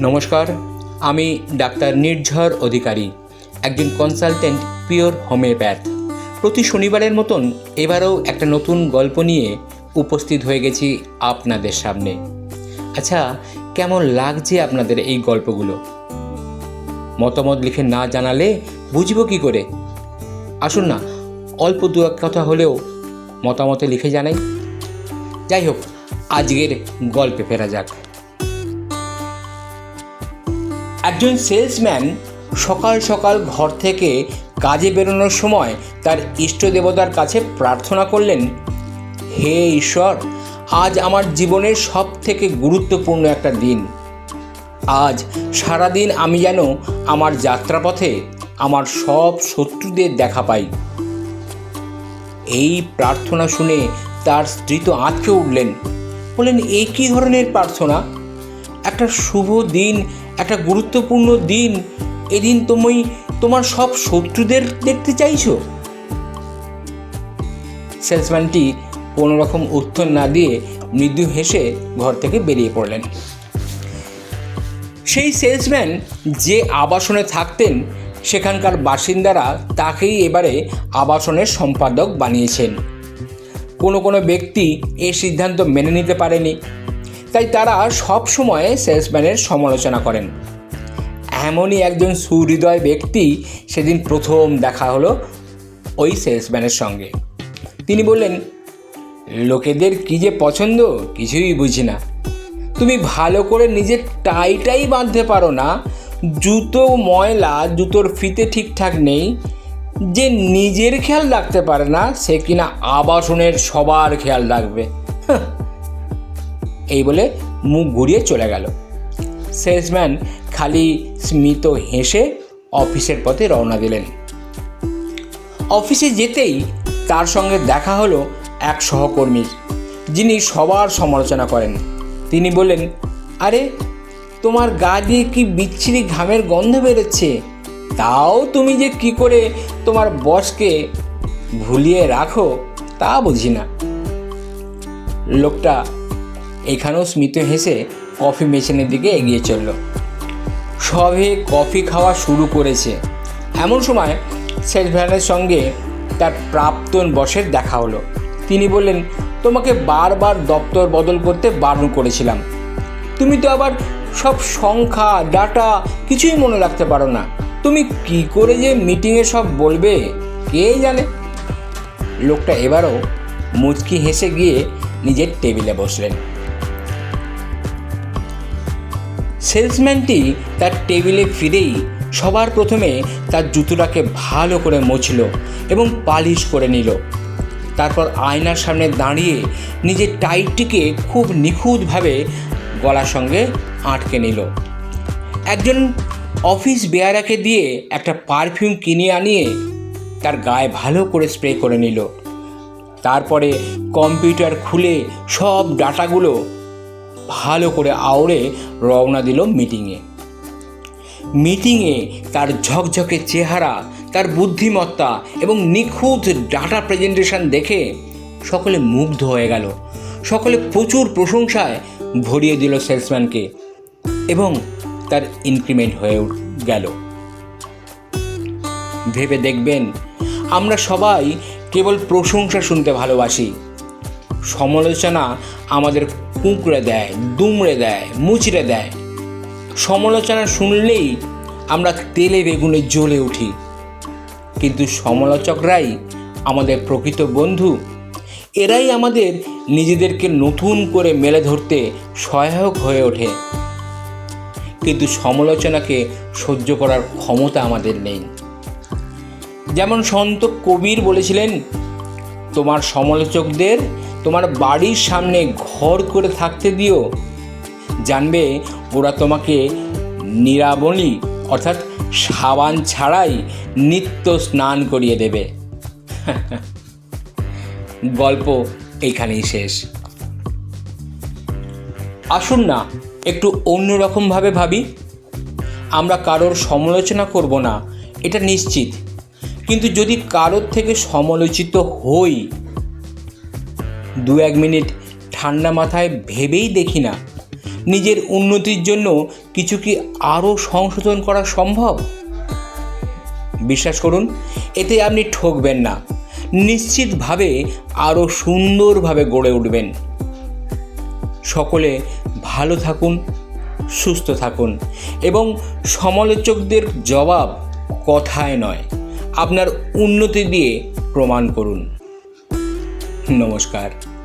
নমস্কার, আমি ডাক্তার নির্ঝর অধিকারী, একজন কনসালটেন্ট পিওর হোমিওপ্যাথ প্রতি শনিবারের মতন এবারেও একটা নতুন গল্প নিয়ে উপস্থিত হয়ে গেছি আপনাদের সামনে। আচ্ছা কেমন লাগছে আপনাদের এই গল্পগুলো? মতামত লিখে না জানালে বুঝব কি করে? আসুন না, অল্প দু এক কথা হলেও মতামতে লিখে জানাই। যাই হোক, আজকের গল্পে ফেরা যাক। একজন সেলসম্যান সকাল সকাল ঘর থেকে কাজে বেরোনোর সময় তার ইষ্ট দেবতার কাছে প্রার্থনা করলেন, হে ঈশ্বর, আজ আমার জীবনের সব থেকে গুরুত্বপূর্ণ একটা দিন। আজ সারাদিন আমি যেন আমার যাত্রাপথে আমার সব শত্রুদের দেখা পাই। এই প্রার্থনা শুনে তার স্ত্রী তো আঁতকে উঠলেন। বললেন এই কী ধরনের প্রার্থনা? একটা শুভ দিন, একটা গুরুত্বপূর্ণ দিন, এদিন তুমি তোমার সব শত্রুদের দেখতে চাইছো? সেলসম্যানটি কোনো রকম উত্তর না দিয়ে মৃদু হেসে ঘর থেকে বেরিয়ে পড়লেন। সেই সেলসম্যান যে আবাসনে থাকতেন, সেখানকার বাসিন্দারা তাকেই এবারে আবাসনের সম্পাদক বানিয়েছেন। কোনো কোনো ব্যক্তি এই সিদ্ধান্ত মেনে নিতে পারেনি। তাই তারা সব সময় সেলসম্যানের সমালোচনা করেন। এমনই একজন সুহৃদয় ব্যক্তি সেদিন প্রথম দেখা হলো ওই সেলসম্যানের সঙ্গে। তিনি বললেন, লোকেদের কী যে পছন্দ কিছুই বুঝি না। তুমি ভালো করে নিজের টাইটাই বাঁধতে পারো না। জুতো, ময়লা, জুতোর ফিতে ঠিকঠাক নেই। যে নিজের খেয়াল রাখতে পারে না, সে কিনা আবাসনের সবার খেয়াল রাখবে। হাহ। এই বলে মুখ ঘুরিয়ে চলে গেল। সেলসম্যান খালি স্মিত হেসে অফিসের পথে রওনা দিলেন। অফিসে যেতেই তার সঙ্গে দেখা হলো এক সহকর্মীর যিনি সবার সমালোচনা করেন। তিনি বললেন, আরে, তোমার গা দিয়ে কি বিচ্ছিরি ঘামের গন্ধ বেরোচ্ছে? তাও তুমি যে কি করে তোমার বসকে ভুলিয়ে রাখো তা বুঝি না। লোকটা এখানেও স্মিত হেসে কফি মেশিনের দিকে এগিয়ে চলল। সবে কফি খাওয়া শুরু করেছে। এমন সময় সেলসম্যানের সঙ্গে তার প্রাক্তন বসের দেখা হলো। তিনি বললেন, তোমাকে বারবার দপ্তর বদল করতে বারণ করেছিলাম। তুমি তো আবার সব সংখ্যা, ডাটা কিছুই মনে রাখতে পারো না। তুমি কি করে যে মিটিংয়ে সব বলবে, কে জানে? লোকটা এবারও মুচকি হেসে গিয়ে নিজের টেবিলে বসলেন। সেলসম্যানটি তার টেবিলে ফিরেই সবার প্রথমে তার জুতোটাকে ভালো করে মুছল এবং পালিশ করে নিল। তারপর আয়নার সামনে দাঁড়িয়ে নিজের টাইটটিকে খুব নিখুঁতভাবে গলার সঙ্গে আটকে নিল। একজন অফিস বেয়ারাকে দিয়ে একটা পারফিউম কিনে আনিয়ে তার গায়ে ভালো করে স্প্রে করে নিল। তারপরে কম্পিউটার খুলে সব ডাটাগুলো ভালো করে আওড়ে রওনা দিল মিটিংয়ে। মিটিংয়ে তার ঝকঝকে চেহারা, তার বুদ্ধিমত্তা এবং নিখুঁত ডাটা প্রেজেন্টেশন দেখে সকলে মুগ্ধ হয়ে গেল। সকলে প্রচুর প্রশংসায় ভরিয়ে দিল সেলসম্যানকে এবং তার ইনক্রিমেন্ট হয়ে গেল। ভেবে দেখবেন, আমরা সবাই কেবল প্রশংসা শুনতে ভালোবাসি। সমালোচনা আমাদের কুঁকড়ে দেয়, দুমড়ে দেয়, মুচড়ে দেয়। সমালোচনা শুনলেই আমরা তেলে বেগুনে জ্বলে উঠি। কিন্তু সমালোচকরাই আমাদের প্রকৃত বন্ধু। এরাই আমাদের নিজেদেরকে নতুন করে মেলে ধরতে সহায়ক হয়ে ওঠে। কিন্তু সমালোচনাকে সহ্য করার ক্ষমতা আমাদের নেই। যেমন সন্ত কবির বলেছিলেন, তোমার সমালোচকদের তোমার বাড়ির সামনে ঘর করে থাকতে দিও। জানবে ওরা তোমাকে নিরাবলি, অর্থাৎ সাবান ছাড়াই নিত্য স্নান করিয়ে দেবে। গল্প এইখানেই শেষ। আসুন না, একটু অন্যরকমভাবে ভাবি। আমরা কারোর সমালোচনা করব না, এটা নিশ্চিত। কিন্তু যদি কারোর থেকে সমালোচিত হই দু এক মিনিট ঠান্ডা মাথায় ভেবেই দেখি না। নিজের উন্নতির জন্য কিছু কি আরও সংশোধন করা সম্ভব? বিশ্বাস করুন, এতে আপনি ঠকবেন না। নিশ্চিতভাবে আরও সুন্দরভাবে গড়ে উঠবেন। সকলে ভালো থাকুন, সুস্থ থাকুন এবং সমালোচকদের জবাব কথায় নয়, আপনার উন্নতি দিয়ে প্রমাণ করুন। নমস্কার।